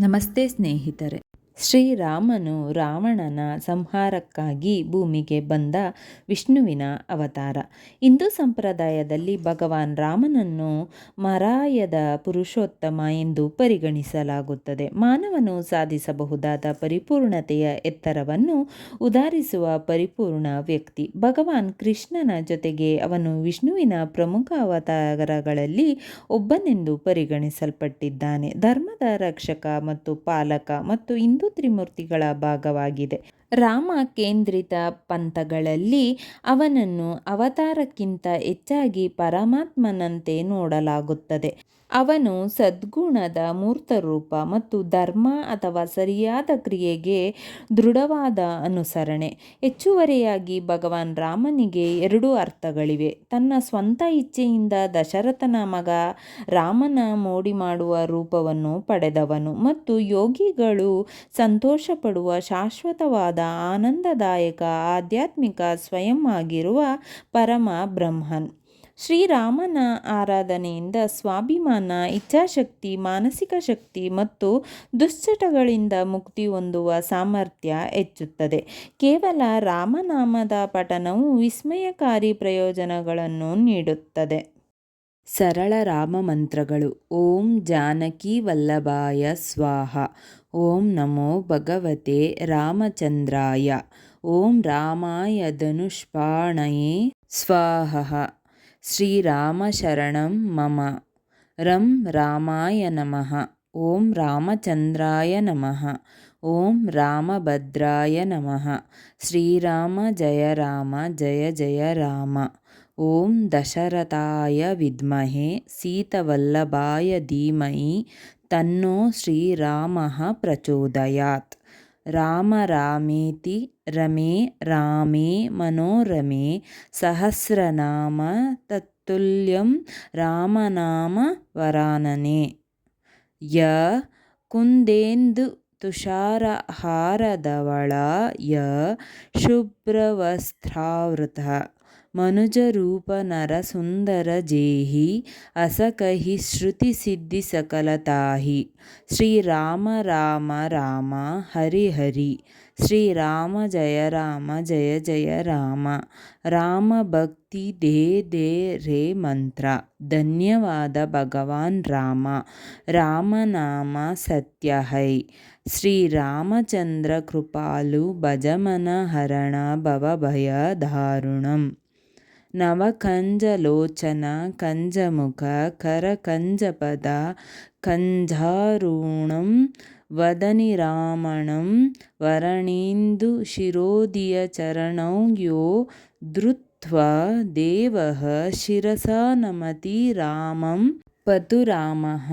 ನಮಸ್ತೆ ಸ್ನೇಹಿತರೆ. ಶ್ರೀರಾಮನು ರಾವಣನ ಸಂಹಾರಕ್ಕಾಗಿ ಭೂಮಿಗೆ ಬಂದ ವಿಷ್ಣುವಿನ ಅವತಾರ. ಹಿಂದೂ ಸಂಪ್ರದಾಯದಲ್ಲಿ ಭಗವಾನ್ ರಾಮನನ್ನು ಮರಾಯದ ಪುರುಷೋತ್ತಮ ಎಂದು ಪರಿಗಣಿಸಲಾಗುತ್ತದೆ. ಮಾನವನು ಸಾಧಿಸಬಹುದಾದ ಪರಿಪೂರ್ಣತೆಯ ಎತ್ತರವನ್ನು ಉದಾರಿಸುವ ಪರಿಪೂರ್ಣ ವ್ಯಕ್ತಿ. ಭಗವಾನ್ ಕೃಷ್ಣನ ಜೊತೆಗೆ ಅವನು ವಿಷ್ಣುವಿನ ಪ್ರಮುಖ ಅವತಾರಗಳಲ್ಲಿ ಒಬ್ಬನೆಂದು ಪರಿಗಣಿಸಲ್ಪಟ್ಟಿದ್ದಾನೆ. ಧರ್ಮದ ರಕ್ಷಕ ಮತ್ತು ಪಾಲಕ ಮತ್ತು ಹಿಂದೂ ತ್ರಿಮೂರ್ತಿಗಳ ಭಾಗವಾಗಿದೆ. ರಾಮ ಕೇಂದ್ರಿತ ಪಂಥಗಳಲ್ಲಿ ಅವನನ್ನು ಅವತಾರಕ್ಕಿಂತ ಹೆಚ್ಚಾಗಿ ಪರಮಾತ್ಮನಂತೆ ನೋಡಲಾಗುತ್ತದೆ. ಅವನು ಸದ್ಗುಣದ ಮೂರ್ತರೂಪ ಮತ್ತು ಧರ್ಮ ಅಥವಾ ಸರಿಯಾದ ಕ್ರಿಯೆಗೆ ದೃಢವಾದ ಅನುಸರಣೆ. ಹೆಚ್ಚುವರಿಯಾಗಿ ಭಗವಾನ್ ರಾಮನಿಗೆ ಎರಡು ಅರ್ಥಗಳಿವೆ. ತನ್ನ ಸ್ವಂತ ಇಚ್ಛೆಯಿಂದ ದಶರಥನ ಮಗ ರಾಮನ ಮೋಡಿ ಮಾಡುವ ರೂಪವನ್ನು ಪಡೆದವನು ಮತ್ತು ಯೋಗಿಗಳು ಸಂತೋಷಪಡುವ ಶಾಶ್ವತವಾದ ಆನಂದದಾಯಕ ಆಧ್ಯಾತ್ಮಿಕ ಸ್ವಯಂ ಆಗಿರುವ ಪರಮ ಬ್ರಹ್ಮನ್. ಶ್ರೀರಾಮನ ಆರಾಧನೆಯಿಂದ ಸ್ವಾಭಿಮಾನ, ಇಚ್ಛಾಶಕ್ತಿ, ಮಾನಸಿಕ ಶಕ್ತಿ ಮತ್ತು ದುಶ್ಚಟಗಳಿಂದ ಮುಕ್ತಿ ಹೊಂದುವ ಸಾಮರ್ಥ್ಯ ಹೆಚ್ಚುತ್ತದೆ. ಕೇವಲ ರಾಮನಾಮದ ಪಠನವು ವಿಸ್ಮಯಕಾರಿ ಪ್ರಯೋಜನಗಳನ್ನು ನೀಡುತ್ತದೆ. ಸರಳ ರಾಮ ಮಂತ್ರಗಳು. ಓಂ ಜಾನಕಿ ವಲ್ಲಭಾಯ ಸ್ವಾಹ. ಓಂ ನಮೋ ಭಗವತೆ ರಾಮಚಂದ್ರಾಯ. ಓಂ ರಾಮಾಯ ಧನುಷ್ಪಾಣಯೇ ಸ್ವಾಹ. श्रीरामशरणं मम। रं रामाय नमः। ॐ रामचन्द्राय नमः। ॐ रामभद्राय नमः। श्रीराम जय राम जय जय राम। ॐ दशरथाय विद्महे सीतवल्लभाय धीमहि तन्नो श्रीरामः प्रचोदयात्। राम रामेति रमे रामे मनोरमे सहस्रनाम तत्तुल्यं रामनाम वरानने। य कुन्देन्दु ಕುಂದೇಂದು ತುಷಾರಹಾರಧವಳ ಯ ಶುಭ್ರವಸ್ತ್ರಾವೃತ. ಮನುಜರೂಪ ನರಸುಂದರ ಜೇಹಿ ಅಸಕಹಿ ಶ್ರುತಿ ಸಿದ್ಧಿ ಸಕಲತಾಹಿ ಶ್ರೀರಾಮ ರಾಮ ರಾಮ ಹರಿ ಹರಿ. ಶ್ರೀರಾಮ ಜಯ ರಾಮ ಜಯ ಜಯ ರಾಮ ರಾಮ ಭಕ್ತಿ ದೇ ದೇ ರೇ ಮಂತ್ರ ಧನ್ಯವಾದ ಭಗವಾನ್ ರಾಮ ರಾಮನಾಮ ಸತ್ಯ ಹೈ ಶ್ರೀರಾಮಚಂದ್ರ ಕೃಪಾಲು ಭಜಮನ ಹರಣ ಭವಭಯ ದಾರುಣಂ ನವಕಂಜಲೋಚನ ಕಂಜಮುಖ ವದನಿ ರಾಮಣಂ ವರಣೇಂದು ಶಿರೋದಿಯ ಚರಣೌ ಯೋ ಧೃತ್ವಾ ದೇವಃ ಶಿರಸ ನಮತಿ ರಾಮಂ ಪತುರಾಮಃ.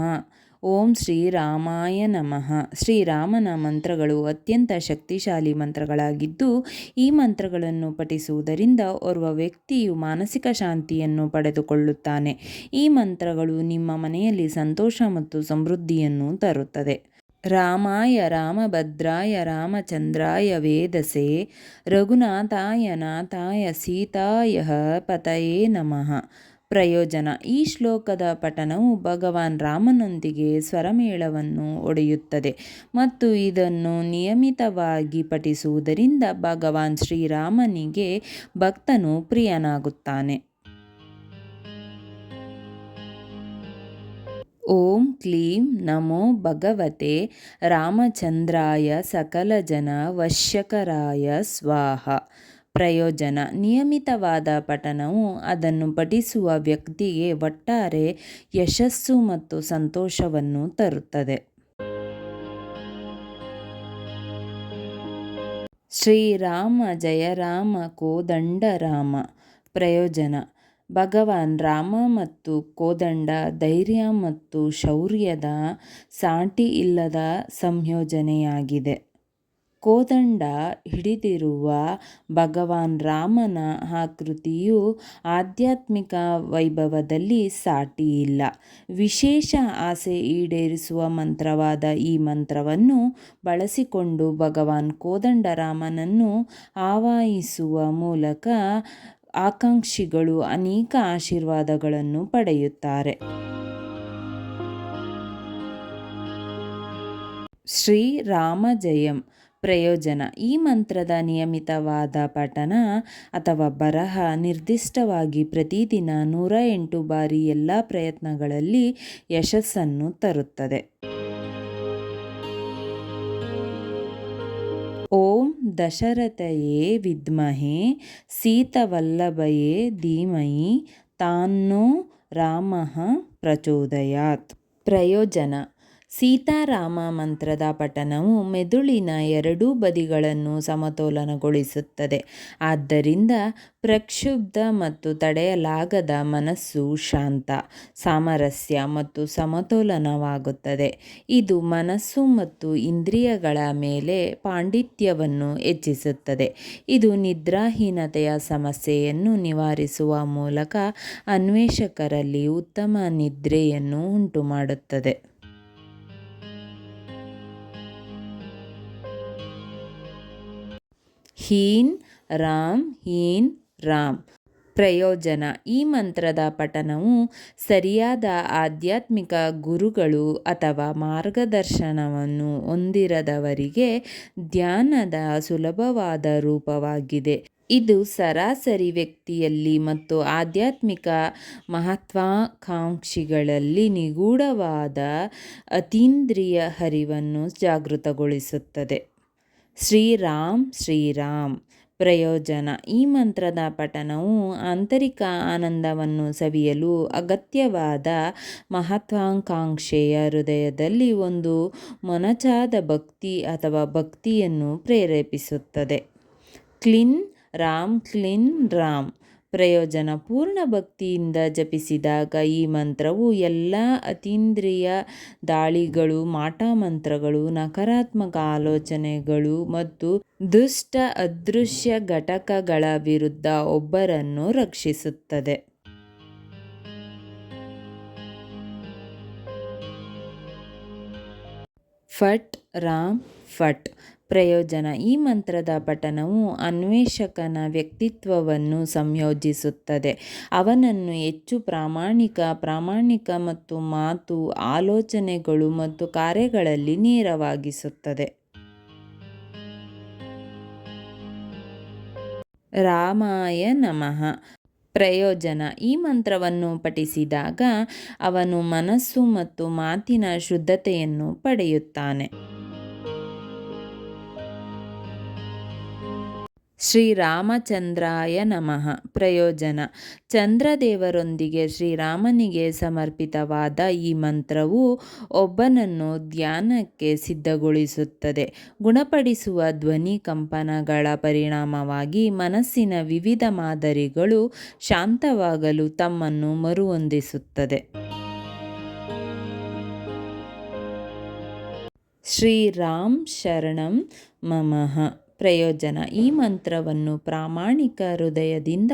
ಓಂ ಶ್ರೀರಾಮಾಯ ನಮಃ. ಶ್ರೀರಾಮನ ಮಂತ್ರಗಳು ಅತ್ಯಂತ ಶಕ್ತಿಶಾಲಿ ಮಂತ್ರಗಳಾಗಿದ್ದು, ಈ ಮಂತ್ರಗಳನ್ನು ಪಠಿಸುವುದರಿಂದ ಓರ್ವ ವ್ಯಕ್ತಿಯು ಮಾನಸಿಕ ಶಾಂತಿಯನ್ನು ಪಡೆದುಕೊಳ್ಳುತ್ತಾನೆ. ಈ ಮಂತ್ರಗಳು ನಿಮ್ಮ ಮನೆಯಲ್ಲಿ ಸಂತೋಷ ಮತ್ತು ಸಮೃದ್ಧಿಯನ್ನು ತರುತ್ತದೆ. ರಾಮಾಯ ರಾಮಭದ್ರಾಯ ರಾಮಚಂದ್ರಾಯ ವೇದಸೆ, ರಘುನಾಥಾಯ ನಾಥಾಯ ಸೀತಾಯ ಪತಯೇ ನಮಃ. ಪ್ರಯೋಜನ, ಈ ಶ್ಲೋಕದ ಪಠನವು ಭಗವಾನ್ ರಾಮನೊಂದಿಗೆ ಸ್ವರಮೇಳವನ್ನು ಒಡೆಯುತ್ತದೆ ಮತ್ತು ಇದನ್ನು ನಿಯಮಿತವಾಗಿ ಪಠಿಸುವುದರಿಂದ ಭಗವಾನ್ ಶ್ರೀರಾಮನಿಗೆ ಭಕ್ತನು ಪ್ರಿಯನಾಗುತ್ತಾನೆ. ಓಂ ಕ್ಲೀಂ ನಮೋ ಭಗವತೆ ರಾಮಚಂದ್ರಾಯ ಸಕಲ ಜನ ವಶ್ಯಕರಾಯ ಸ್ವಾಹ. ಪ್ರಯೋಜನ, ನಿಯಮಿತವಾದ ಪಠನವು ಅದನ್ನು ಪಠಿಸುವ ವ್ಯಕ್ತಿಗೆ ಒಟ್ಟಾರೆ ಯಶಸ್ಸು ಮತ್ತು ಸಂತೋಷವನ್ನು ತರುತ್ತದೆ. ಶ್ರೀರಾಮ ಜಯ ರಾಮ ಕೋದಂಡ ರಾಮ. ಪ್ರಯೋಜನ ಭಗವಾನ್ ರಾಮ ಮತ್ತು ಕೋದಂಡ ಧೈರ್ಯ ಮತ್ತು ಶೌರ್ಯದ ಸಾಟಿ ಇಲ್ಲದ ಸಂಯೋಜನೆಯಾಗಿದೆ. ಕೋದಂಡ ಹಿಡಿದಿರುವ ಭಗವಾನ್ ರಾಮನ ಆಕೃತಿಯು ಆಧ್ಯಾತ್ಮಿಕ ವೈಭವದಲ್ಲಿ ಸಾಟಿಯಿಲ್ಲ ವಿಶೇಷ ಆಸೆ ಈಡೇರಿಸುವ ಮಂತ್ರವಾದ ಈ ಮಂತ್ರವನ್ನು ಬಳಸಿಕೊಂಡು ಭಗವಾನ್ ಕೋದಂಡರಾಮನನ್ನು ಆವಾಹಿಸುವ ಮೂಲಕ ಆಕಾಂಕ್ಷಿಗಳು ಅನೇಕ ಆಶೀರ್ವಾದಗಳನ್ನು ಪಡೆಯುತ್ತಾರೆ. ಶ್ರೀ ರಾಮ ಜಯಂ ಪ್ರಯೋಜನ. ಈ ಮಂತ್ರದ ನಿಯಮಿತವಾದ ಪಠನ ಅಥವಾ ಬರಹ ನಿರ್ದಿಷ್ಟವಾಗಿ ಪ್ರತಿದಿನ ನೂರ ಎಂಟು ಬಾರಿ ಎಲ್ಲ ಪ್ರಯತ್ನಗಳಲ್ಲಿ ಯಶಸ್ಸನ್ನು ತರುತ್ತದೆ. ॐ दशरथये विद्महे सीतवल्लभये धीमहि तान्नो रामः प्रचोदयात्। प्रयोजन। ಸೀತಾರಾಮ ಮಂತ್ರದ ಪಠನವು ಮೆದುಳಿನ ಎರಡೂ ಬದಿಗಳನ್ನು ಸಮತೋಲನಗೊಳಿಸುತ್ತದೆ. ಆದ್ದರಿಂದ ಪ್ರಕ್ಷುಬ್ಧ ಮತ್ತು ತಡೆಯಲಾಗದ ಮನಸ್ಸು ಶಾಂತ, ಸಾಮರಸ್ಯ ಮತ್ತು ಸಮತೋಲನವಾಗುತ್ತದೆ. ಇದು ಮನಸ್ಸು ಮತ್ತು ಇಂದ್ರಿಯಗಳ ಮೇಲೆ ಪಾಂಡಿತ್ಯವನ್ನು ಹೆಚ್ಚಿಸುತ್ತದೆ. ಇದು ನಿದ್ರಾಹೀನತೆಯ ಸಮಸ್ಯೆಯನ್ನು ನಿವಾರಿಸುವ ಮೂಲಕ ಅನ್ವೇಷಕರಲ್ಲಿ ಉತ್ತಮ ನಿದ್ರೆಯನ್ನು ಉಂಟುಮಾಡುತ್ತದೆ. ಹೀನ್ ರಾಮ್ ಹೀನ್ ರಾಮ್. ಪ್ರಯೋಜನ. ಈ ಮಂತ್ರದ ಪಠನವು ಸರಿಯಾದ ಆಧ್ಯಾತ್ಮಿಕ ಗುರುಗಳು ಅಥವಾ ಮಾರ್ಗದರ್ಶನವನ್ನು ಹೊಂದಿರದವರಿಗೆ ಧ್ಯಾನದ ಸುಲಭವಾದ ರೂಪವಾಗಿದೆ. ಇದು ಸರಾಸರಿ ವ್ಯಕ್ತಿಯಲ್ಲಿ ಮತ್ತು ಆಧ್ಯಾತ್ಮಿಕ ಮಹತ್ವಾಕಾಂಕ್ಷಿಗಳಲ್ಲಿ ನಿಗೂಢವಾದ ಅತೀಂದ್ರಿಯ ಹರಿವನ್ನು ಜಾಗೃತಗೊಳಿಸುತ್ತದೆ. ಶ್ರೀರಾಮ್ ಶ್ರೀರಾಮ್. ಪ್ರಯೋಜನ. ಈ ಮಂತ್ರದ ಪಠನವು ಆಂತರಿಕ ಆನಂದವನ್ನು ಸವಿಯಲು ಅಗತ್ಯವಾದ ಮಹತ್ವಾಕಾಂಕ್ಷೆಯ ಹೃದಯದಲ್ಲಿ ಒಂದು ಮೊನಚಾದ ಭಕ್ತಿ ಅಥವಾ ಭಕ್ತಿಯನ್ನು ಪ್ರೇರೇಪಿಸುತ್ತದೆ. ಕ್ಲಿನ್ ರಾಮ್ ಕ್ಲಿನ್ ರಾಮ್. ಪ್ರಯೋಜನ ಪೂರ್ಣ ಭಕ್ತಿಯಿಂದ ಜಪಿಸಿದಾಗ ಈ ಮಂತ್ರವು ಎಲ್ಲ ಅತೀಂದ್ರಿಯ ದಾಳಿಗಳು, ಮಾಟ ಮಂತ್ರಗಳು, ನಕಾರಾತ್ಮಕ ಆಲೋಚನೆಗಳು ಮತ್ತು ದುಷ್ಟ ಅದೃಶ್ಯ ಘಟಕಗಳ ವಿರುದ್ಧ ಒಬ್ಬರನ್ನು ರಕ್ಷಿಸುತ್ತದೆ. ಫಟ್ ರಾಮ್ ಫಟ್ ಪ್ರಯೋಜನ. ಈ ಮಂತ್ರದ ಪಠನವು ಅನ್ವೇಷಕನ ವ್ಯಕ್ತಿತ್ವವನ್ನು ಸಂಯೋಜಿಸುತ್ತದೆ. ಅವನನ್ನು ಹೆಚ್ಚು ಪ್ರಾಮಾಣಿಕ ಪ್ರಾಮಾಣಿಕ ಮತ್ತು ಮಾತು, ಆಲೋಚನೆಗಳು ಮತ್ತು ಕಾರ್ಯಗಳಲ್ಲಿ ನೇರವಾಗಿಸುತ್ತದೆ. ರಾಮಾಯ ನಮಃ. ಪ್ರಯೋಜನ. ಈ ಮಂತ್ರವನ್ನು ಪಠಿಸಿದಾಗ ಅವನು ಮನಸ್ಸು ಮತ್ತು ಮಾತಿನ ಶುದ್ಧತೆಯನ್ನು ಪಡೆಯುತ್ತಾನೆ. ಶ್ರೀರಾಮಚಂದ್ರಾಯ ನಮಃ. ಪ್ರಯೋಜನ. ಚಂದ್ರದೇವರೊಂದಿಗೆ ಶ್ರೀರಾಮನಿಗೆ ಸಮರ್ಪಿತವಾದ ಈ ಮಂತ್ರವು ಒಬ್ಬನನ್ನು ಧ್ಯಾನಕ್ಕೆ ಸಿದ್ಧಗೊಳಿಸುತ್ತದೆ. ಗುಣಪಡಿಸುವ ಧ್ವನಿ ಕಂಪನಗಳ ಪರಿಣಾಮವಾಗಿ ಮನಸ್ಸಿನ ವಿವಿಧ ಮಾದರಿಗಳು ಶಾಂತವಾಗಲು ತಮ್ಮನ್ನು ಮರುಹೊಂದಿಸುತ್ತದೆ. ಶ್ರೀರಾಮ್ ಶರಣಂ ಮಮಃ. ಪ್ರಯೋಜನ. ಈ ಮಂತ್ರವನ್ನು ಪ್ರಾಮಾಣಿಕ ಹೃದಯದಿಂದ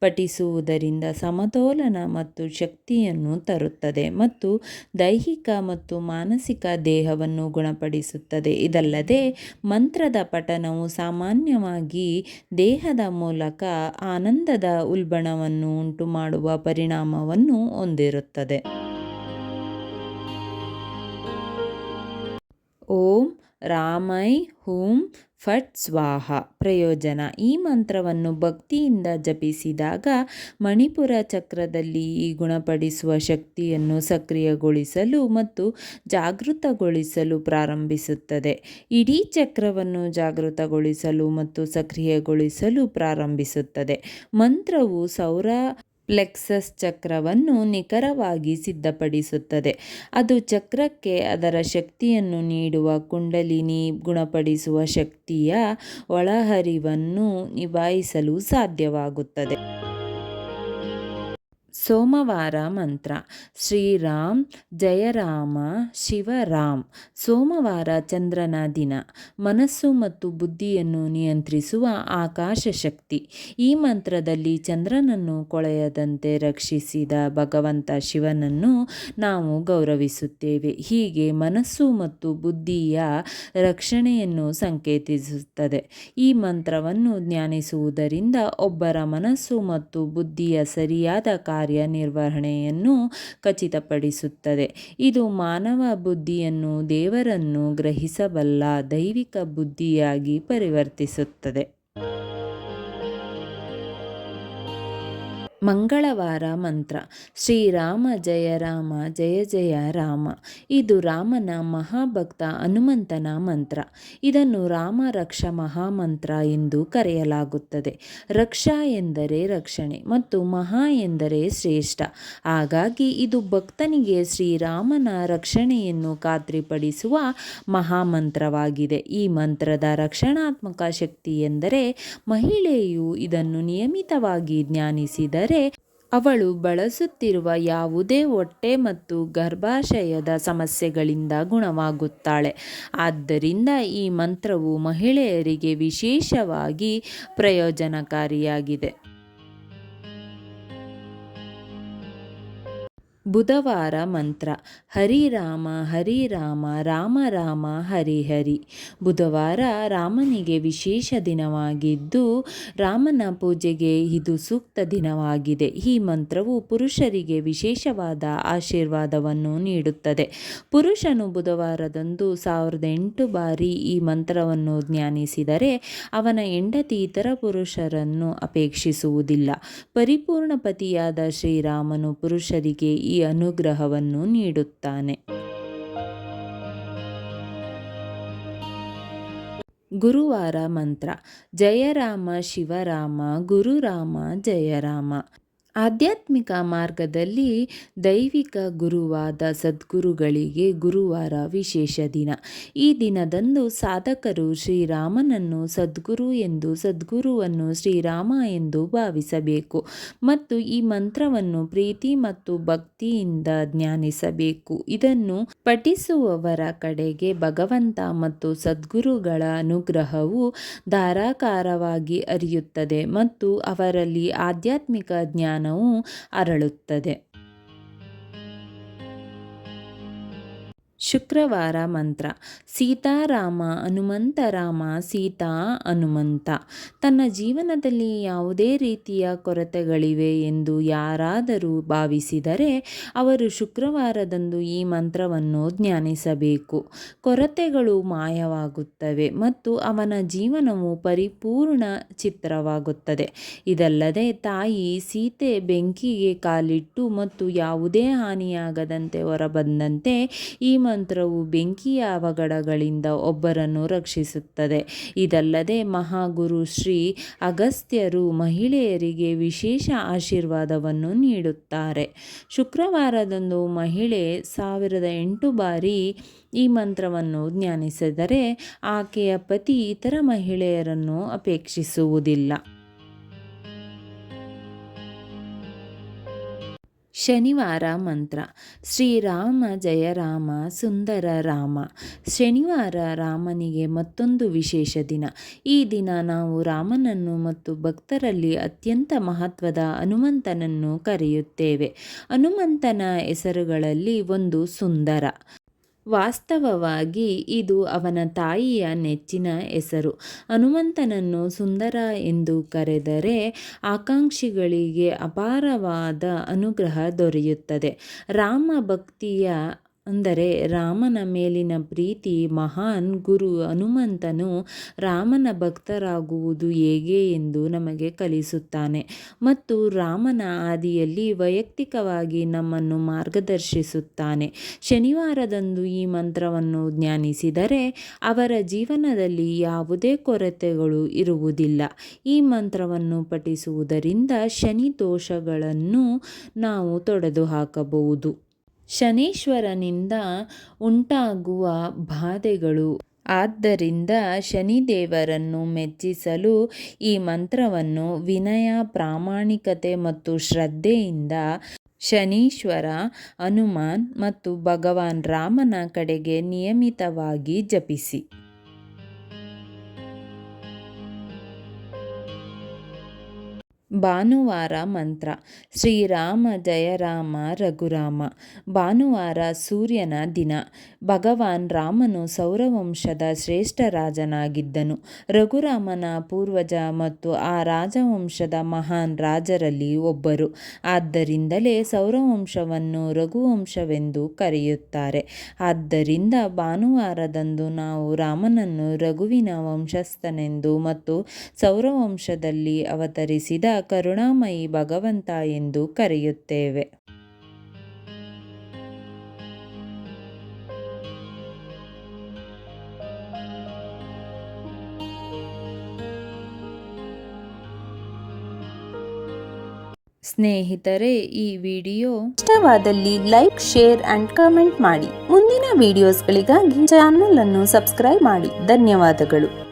ಪಠಿಸುವುದರಿಂದ ಸಮತೋಲನ ಮತ್ತು ಶಕ್ತಿಯನ್ನು ತರುತ್ತದೆ ಮತ್ತು ದೈಹಿಕ ಮತ್ತು ಮಾನಸಿಕ ದೇಹವನ್ನು ಗುಣಪಡಿಸುತ್ತದೆ. ಇದಲ್ಲದೆ ಮಂತ್ರದ ಪಠನವು ಸಾಮಾನ್ಯವಾಗಿ ದೇಹದ ಮೂಲಕ ಆನಂದದ ಉಲ್ಬಣವನ್ನು ಉಂಟು ಮಾಡುವ ಪರಿಣಾಮವನ್ನು ಹೊಂದಿರುತ್ತದೆ. ಓಂ ರಾಮೈ ಹೂಂ ಫಟ್ ಸ್ವಾಹ. ಪ್ರಯೋಜನ. ಈ ಮಂತ್ರವನ್ನು ಭಕ್ತಿಯಿಂದ ಜಪಿಸಿದಾಗ ಮಣಿಪುರ ಚಕ್ರದಲ್ಲಿ ಈ ಗುಣಪಡಿಸುವ ಶಕ್ತಿಯನ್ನು ಸಕ್ರಿಯಗೊಳಿಸಲು ಮತ್ತು ಜಾಗೃತಗೊಳಿಸಲು ಪ್ರಾರಂಭಿಸುತ್ತದೆ. ಇಡೀ ಚಕ್ರವನ್ನು ಜಾಗೃತಗೊಳಿಸಲು ಮತ್ತು ಸಕ್ರಿಯಗೊಳಿಸಲು ಪ್ರಾರಂಭಿಸುತ್ತದೆ. ಮಂತ್ರವು ಸೌರ ಪ್ಲೆಕ್ಸಸ್ ಚಕ್ರವನ್ನು ನಿಖರವಾಗಿ ಸಿದ್ಧಪಡಿಸುತ್ತದೆ. ಅದು ಚಕ್ರಕ್ಕೆ ಅದರ ಶಕ್ತಿಯನ್ನು ನೀಡುವ ಕುಂಡಲಿನಿ ಗುಣಪಡಿಸುವ ಶಕ್ತಿಯ ಒಳಹರಿವನ್ನು ನಿಭಾಯಿಸಲು ಸಾಧ್ಯವಾಗುತ್ತದೆ. ಸೋಮವಾರ ಮಂತ್ರ. ಶ್ರೀರಾಮ್ ಜಯರಾಮ ಶಿವರಾಮ್ ಸೋಮವಾರ ಚಂದ್ರನ ದಿನ. ಮನಸ್ಸು ಮತ್ತು ಬುದ್ಧಿಯನ್ನು ನಿಯಂತ್ರಿಸುವ ಆಕಾಶ ಶಕ್ತಿ. ಈ ಮಂತ್ರದಲ್ಲಿ ಚಂದ್ರನನ್ನು ಕೊಳೆಯದಂತೆ ರಕ್ಷಿಸಿದ ಭಗವಂತ ಶಿವನನ್ನು ನಾವು ಗೌರವಿಸುತ್ತೇವೆ. ಹೀಗೆ ಮನಸ್ಸು ಮತ್ತು ಬುದ್ಧಿಯ ರಕ್ಷಣೆಯನ್ನು ಸಂಕೇತಿಸುತ್ತದೆ. ಈ ಮಂತ್ರವನ್ನು ಜ್ಞಾನಿಸುವುದರಿಂದ ಒಬ್ಬರ ಮನಸ್ಸು ಮತ್ತು ಬುದ್ಧಿಯ ಸರಿಯಾದ ಕಾರ್ಯ ಕಾರ್ಯನಿರ್ವಹಣೆಯನ್ನು ಖಚಿತಪಡಿಸುತ್ತದೆ. ಇದು ಮಾನವ ಬುದ್ಧಿಯನ್ನು ದೇವರನ್ನು ಗ್ರಹಿಸಬಲ್ಲ ದೈವಿಕ ಬುದ್ಧಿಯಾಗಿ ಪರಿವರ್ತಿಸುತ್ತದೆ. ಮಂಗಳವಾರ ಮಂತ್ರ. ಶ್ರೀರಾಮ ಜಯ ರಾಮ, ಜಯ ಜಯ ರಾಮ. ಇದು ರಾಮನ ಮಹಾಭಕ್ತ ಹನುಮಂತನ ಮಂತ್ರ. ಇದನ್ನು ರಾಮ ರಕ್ಷ ಮಹಾಮಂತ್ರ ಎಂದು ಕರೆಯಲಾಗುತ್ತದೆ. ರಕ್ಷಾ ಎಂದರೆ ರಕ್ಷಣೆ ಮತ್ತು ಮಹಾ ಎಂದರೆ ಶ್ರೇಷ್ಠ. ಹಾಗಾಗಿ ಇದು ಭಕ್ತನಿಗೆ ಶ್ರೀರಾಮನ ರಕ್ಷಣೆಯನ್ನು ಖಾತ್ರಿಪಡಿಸುವ ಮಹಾಮಂತ್ರವಾಗಿದೆ. ಈ ಮಂತ್ರದ ರಕ್ಷಣಾತ್ಮಕ ಶಕ್ತಿ ಎಂದರೆ ಮಹಿಳೆಯು ಇದನ್ನು ನಿಯಮಿತವಾಗಿ ಜ್ಞಾನಿಸಿದರೆ ಅವಳು ಬಳಸುತ್ತಿರುವ ಯಾವುದೇ ಹೊಟ್ಟೆ ಮತ್ತು ಗರ್ಭಾಶಯದ ಸಮಸ್ಯೆಗಳಿಂದ ಗುಣವಾಗುತ್ತಾಳೆ. ಆದ್ದರಿಂದ ಈ ಮಂತ್ರವು ಮಹಿಳೆಯರಿಗೆ ವಿಶೇಷವಾಗಿ ಪ್ರಯೋಜನಕಾರಿಯಾಗಿದೆ. ಬುಧವಾರ ಮಂತ್ರ. ಹರಿ ರಾಮ ಹರಿ ರಾಮ ರಾಮ ರಾಮ, ಹರಿ ಹರಿ. ಬುಧವಾರ ರಾಮನಿಗೆ ವಿಶೇಷ ದಿನವಾಗಿದ್ದು ರಾಮನ ಪೂಜೆಗೆ ಇದು ಸೂಕ್ತ ದಿನವಾಗಿದೆ. ಈ ಮಂತ್ರವು ಪುರುಷರಿಗೆ ವಿಶೇಷವಾದ ಆಶೀರ್ವಾದವನ್ನು ನೀಡುತ್ತದೆ. ಪುರುಷನು ಬುಧವಾರದಂದು ಸಾವಿರದ ಎಂಟು ಬಾರಿ ಈ ಮಂತ್ರವನ್ನು ಜ್ಞಾನಿಸಿದರೆ ಅವನ ಹೆಂಡತಿ ಇತರ ಪುರುಷರನ್ನು ಅಪೇಕ್ಷಿಸುವುದಿಲ್ಲ. ಪರಿಪೂರ್ಣ ಪತಿಯಾದ ಶ್ರೀರಾಮನು ಪುರುಷರಿಗೆ ಈ ಅನುಗ್ರಹವನ್ನು ನೀಡುತ್ತಾನೆ. ಗುರುವಾರ ಮಂತ್ರ. ಜಯರಾಮ ಶಿವರಾಮ ಗುರುರಾಮ ಜಯರಾಮ ಆಧ್ಯಾತ್ಮಿಕ ಮಾರ್ಗದಲ್ಲಿ ದೈವಿಕ ಗುರುವಾದ ಸದ್ಗುರುಗಳಿಗೆ ಗುರುವಾರ ವಿಶೇಷ ದಿನ. ಈ ದಿನದಂದು ಸಾಧಕರು ಶ್ರೀರಾಮನನ್ನು ಸದ್ಗುರು ಎಂದು, ಸದ್ಗುರುವನ್ನು ಶ್ರೀರಾಮ ಎಂದು ಭಾವಿಸಬೇಕು ಮತ್ತು ಈ ಮಂತ್ರವನ್ನು ಪ್ರೀತಿ ಮತ್ತು ಭಕ್ತಿಯಿಂದ ಜ್ಞಾನಿಸಬೇಕು. ಇದನ್ನು ಪಠಿಸುವವರ ಕಡೆಗೆ ಭಗವಂತ ಮತ್ತು ಸದ್ಗುರುಗಳ ಅನುಗ್ರಹವು ಧಾರಾಕಾರವಾಗಿ ಅರಿಯುತ್ತದೆ ಮತ್ತು ಅವರಲ್ಲಿ ಆಧ್ಯಾತ್ಮಿಕ ಜ್ಞಾನವು ಅರಳುತ್ತದೆ. ಶುಕ್ರವಾರ ಮಂತ್ರ. ಸೀತಾರಾಮ ಹನುಮಂತ ರಾಮ, ಸೀತಾ ಹನುಮಂತ. ತನ್ನ ಜೀವನದಲ್ಲಿ ಯಾವುದೇ ರೀತಿಯ ಕೊರತೆಗಳಿವೆ ಎಂದು ಯಾರಾದರೂ ಭಾವಿಸಿದರೆ ಅವರು ಶುಕ್ರವಾರದಂದು ಈ ಮಂತ್ರವನ್ನು ಜ್ಞಾನಿಸಬೇಕು ಕೊರತೆಗಳು ಮಾಯವಾಗುತ್ತವೆ ಮತ್ತು ಅವನ ಜೀವನವು ಪರಿಪೂರ್ಣ ಚಿತ್ರವಾಗುತ್ತದೆ. ಇದಲ್ಲದೆ ತಾಯಿ ಸೀತೆ ಬೆಂಕಿಗೆ ಕಾಲಿಟ್ಟು ಮತ್ತು ಯಾವುದೇ ಹಾನಿಯಾಗದಂತೆ ಹೊರಬಂದಂತೆ ಈ ಮಂತ್ರವು ಬೆಂಕಿಯ ಅವಘಡಗಳಿಂದ ಒಬ್ಬರನ್ನು ರಕ್ಷಿಸುತ್ತದೆ. ಇದಲ್ಲದೆ ಮಹಾಗುರು ಶ್ರೀ ಅಗಸ್ತ್ಯರು ಮಹಿಳೆಯರಿಗೆ ವಿಶೇಷ ಆಶೀರ್ವಾದವನ್ನು ನೀಡುತ್ತಾರೆ. ಶುಕ್ರವಾರದಂದು ಮಹಿಳೆ ಸಾವಿರದ ಎಂಟು ಬಾರಿ ಈ ಮಂತ್ರವನ್ನು ಜ್ಞಾನಿಸಿದರೆ ಆಕೆಯ ಪತಿ ಇತರ ಮಹಿಳೆಯರನ್ನು ಅಪೇಕ್ಷಿಸುವುದಿಲ್ಲ. ಶನಿವಾರ ಮಂತ್ರ. ಶ್ರೀರಾಮ ಜಯ ರಾಮ ಸುಂದರ ರಾಮ. ಶನಿವಾರ ರಾಮನಿಗೆ ಮತ್ತೊಂದು ವಿಶೇಷ ದಿನ. ಈ ದಿನ ನಾವು ರಾಮನನ್ನು ಮತ್ತು ಭಕ್ತರಲ್ಲಿ ಅತ್ಯಂತ ಮಹತ್ವದ ಹನುಮಂತನನ್ನು ಕರೆಯುತ್ತೇವೆ. ಹನುಮಂತನ ಹೆಸರುಗಳಲ್ಲಿ ಒಂದು ಸುಂದರ. ವಾಸ್ತವವಾಗಿ ಇದು ಅವನ ತಾಯಿಯ ನೆಚ್ಚಿನ ಹೆಸರು. ಹನುಮಂತನನ್ನು ಸುಂದರ ಎಂದು ಕರೆದರೆ ಆಕಾಂಕ್ಷಿಗಳಿಗೆ ಅಪಾರವಾದ ಅನುಗ್ರಹ ದೊರೆಯುತ್ತದೆ. ರಾಮ ಭಕ್ತಿಯ ಅಂದರೆ ರಾಮನ ಮೇಲಿನ ಪ್ರೀತಿ ಮಹಾನ್ ಗುರು ಹನುಮಂತನು ರಾಮನ ಭಕ್ತರಾಗುವುದು ಹೇಗೆ ಎಂದು ನಮಗೆ ಕಲಿಸುತ್ತಾನೆ. ಮತ್ತು ರಾಮನ ಆದಿಯಲ್ಲಿ ವೈಯಕ್ತಿಕವಾಗಿ ನಮ್ಮನ್ನು ಮಾರ್ಗದರ್ಶಿಸುತ್ತಾನೆ. ಶನಿವಾರದಂದು ಈ ಮಂತ್ರವನ್ನು ಜ್ಞಾನಿಸಿದರೆ ಅವರ ಜೀವನದಲ್ಲಿ ಯಾವುದೇ ಕೊರತೆಗಳು ಇರುವುದಿಲ್ಲ. ಈ ಮಂತ್ರವನ್ನು ಪಠಿಸುವುದರಿಂದ ಶನಿ ದೋಷಗಳನ್ನು ನಾವು ತೊಡೆದು ಹಾಕಬಹುದು ಶನೀಶ್ವರನಿಂದ ಉಂಟಾಗುವ ಬಾಧೆಗಳು. ಆದ್ದರಿಂದ ಶನಿದೇವರನ್ನು ಮೆಚ್ಚಿಸಲು ಈ ಮಂತ್ರವನ್ನು ವಿನಯ, ಪ್ರಾಮಾಣಿಕತೆ ಮತ್ತು ಶ್ರದ್ಧೆಯಿಂದ ಶನೀಶ್ವರ, ಹನುಮಾನ್ ಮತ್ತು ಭಗವಾನ್ ರಾಮನ ಕಡೆಗೆ ನಿಯಮಿತವಾಗಿ ಜಪಿಸಿ. ಭಾನುವಾರ ಮಂತ್ರ. ಶ್ರೀರಾಮ, ಜಯ ರಾಮ, ರಘುರಾಮ. ಭಾನುವಾರ ಸೂರ್ಯನ ದಿನ. ಭಗವಾನ್ ರಾಮನು ಸೌರವಂಶದ ಶ್ರೇಷ್ಠ ರಾಜನಾಗಿದ್ದನು. ರಘುರಾಮನ ಪೂರ್ವಜ ಮತ್ತು ಆ ರಾಜವಂಶದ ಮಹಾನ್ ರಾಜರಲ್ಲಿ ಒಬ್ಬರು. ಆದ್ದರಿಂದಲೇ ಸೌರವಂಶವನ್ನು ರಘುವಂಶವೆಂದು ಕರೆಯುತ್ತಾರೆ. ಆದ್ದರಿಂದ ಭಾನುವಾರದಂದು ನಾವು ರಾಮನನ್ನು ರಘುವಿನ ವಂಶಸ್ಥನೆಂದು ಮತ್ತು ಸೌರವಂಶದಲ್ಲಿ ಅವತರಿಸಿದ ಕರುಣಾಮಯಿ ಭಗವಂತ ಎಂದು ಕರೆಯುತ್ತೇವೆ. ಸ್ನೇಹಿತರೆ, ಈ ವಿಡಿಯೋ ಇಷ್ಟವಾದಲ್ಲಿ ಲೈಕ್, ಶೇರ್ ಅಂಡ್ ಕಮೆಂಟ್ ಮಾಡಿ. ಮುಂದಿನ ವಿಡಿಯೋಸ್ಗಳಿಗಾಗಿ ಚಾನಲ್ ಅನ್ನು ಸಬ್ಸ್ಕ್ರೈಬ್ ಮಾಡಿ. ಧನ್ಯವಾದಗಳು.